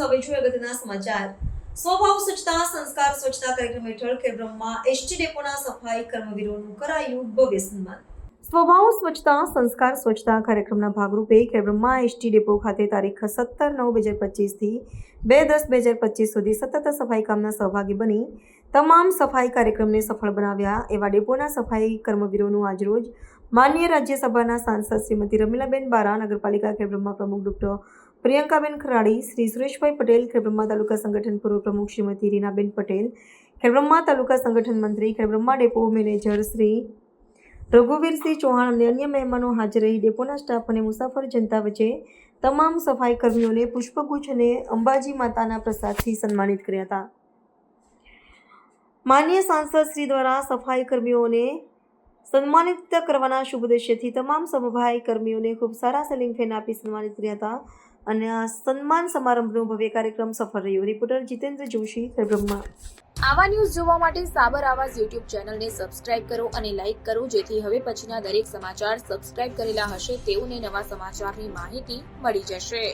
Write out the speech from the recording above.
હવે જોઈએ અગત્યના સમાચાર. સ્વભાવ, સ્વચ્છતા, સંસ્કાર, સ્વચ્છતા કાર્યક્રમ હેઠળ ખેડબ્રહ્મમાં એસટી ડેપોના સફાઈ કર્મવીરોનું કરાયું ભવ્ય સન્માન. સ્વભાવ, સ્વચ્છતા, સંસ્કાર, સ્વચ્છતા કાર્યક્રમના ભાગરૂપે ખેડબ્રહ્મા એસટી ડેપો ખાતે તારીખ સત્તર નવ બે હજાર પચીસથી બે દસ બે હજાર પચીસ સુધી સતત સફાઈ કામના સહભાગી બની તમામ સફાઈ કાર્યક્રમને સફળ બનાવ્યા એવા ડેપોના સફાઈ કર્મવીરોનું આજરોજ માન્ય રાજ્યસભાના સાંસદ શ્રીમતી રમીલાબેન બારા, નગરપાલિકા ખેડબ્રહ્મા પ્રમુખ ડૉક્ટર પ્રિયંકાબેન ખરાડી, શ્રી સુરેશભાઈ પટેલ, ખેડબ્રહ્મા તાલુકા સંગઠન પૂર્વ પ્રમુખ શ્રીમતી રીનાબેન પટેલ, ખેડબ્રહ્મા તાલુકા સંગઠન મંત્રી, ખેડબ્રહ્મા ડેપો મેનેજર શ્રી રઘુવીરસિંહ ચૌહાણ અને અન્ય મહેમાનો હાજર રહી ડેપોના સ્ટાફ અને મુસાફર જનતા વચ્ચે તમામ સફાઈ કર્મીઓને પુષ્પગુચ્છ અને અંબાજી માતાના પ્રસાદથી સન્માનિત કર્યા હતા. માન્ય સાંસદ શ્રી દ્વારા સફાઈ કર્મીઓને સન્માનિત કરવાના શુભ ઉદ્દેશ્યથી તમામ સફાઈ કર્મીઓને ખૂબ સારા સેલિંગ ફેન આપી સન્માનિત કર્યા હતા. અને આ સન્માન સમારંભનો ભવ્ય કાર્યક્રમ સફળ રહ્યો. રિપોર્ટર જીતેન્દ્ર જોશી બ્રહ્મા આવા ન્યૂઝ જોવા માટે સાબર આવાજ યુટ્યુબ ચેનલને સબસ્ક્રાઇબ કરો અને લાઇક કરો, જેથી હવે પછીના દરેક સમાચાર સબસ્ક્રાઇબ કરેલા હશે તેઓને નવા સમાચારની માહિતી મળી જશે.